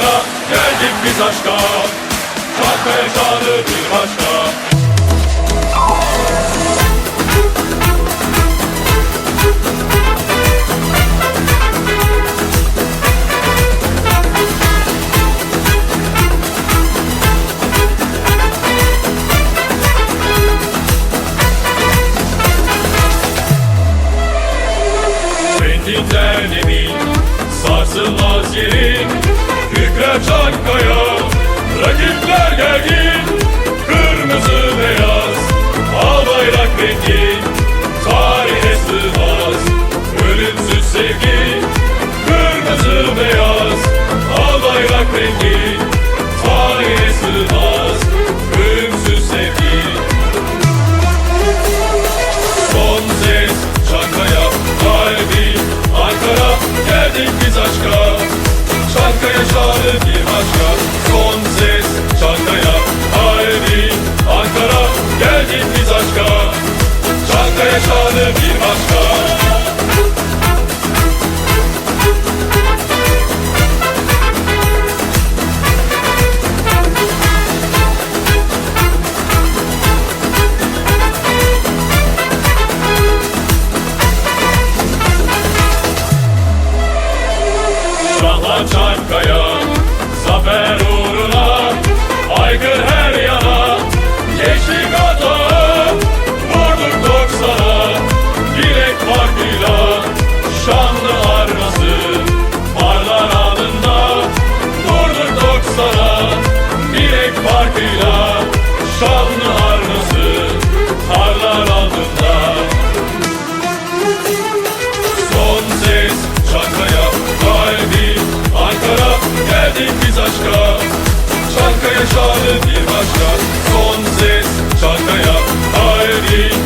Ankara geldik biz aşka. Çankaya şanı bir başka Çankaya Rakipler gergin Kırmızı beyaz Al bayrak rengi. Tarihe sığmaz Ölümsüz sevgi. Kırmızı beyaz Al bayrak rengi. Tarihe sığmaz Ölümsüz sevgi. Son ses Çankaya kalbi Ankara. Geldik biz aşka. Çankaya şanı bir başka Son ses. Çankaya kalbi Ankara geldik biz aşka. Çankaya şanı bir başka geldik biz aşka Çankaya şanı bir başka. Son ses Çankaya kalbi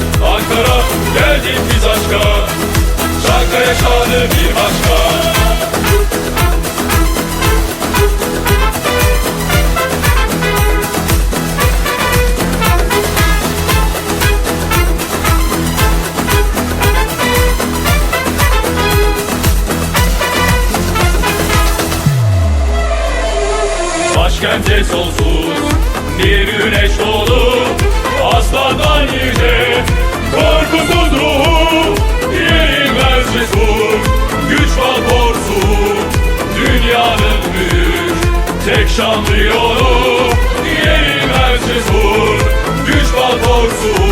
Başkente sonsuz bir güneş doğdu Aslandan yüce korkusuz ruhu Yenilmez cesur. Güç valporsu Dünyanın büyük tek şampiyonu Yenilmez cesur. Güç valporsu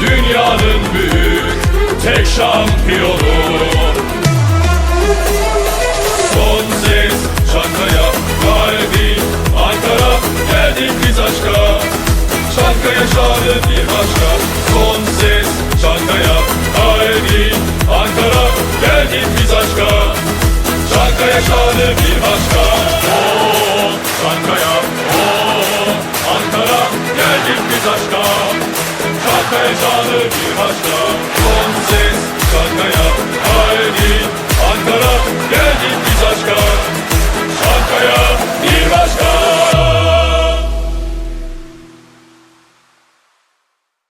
Dünyanın büyük tek şampiyonu Şanı bir başka Son ses Çankaya kalbi Ankara geldik biz aşka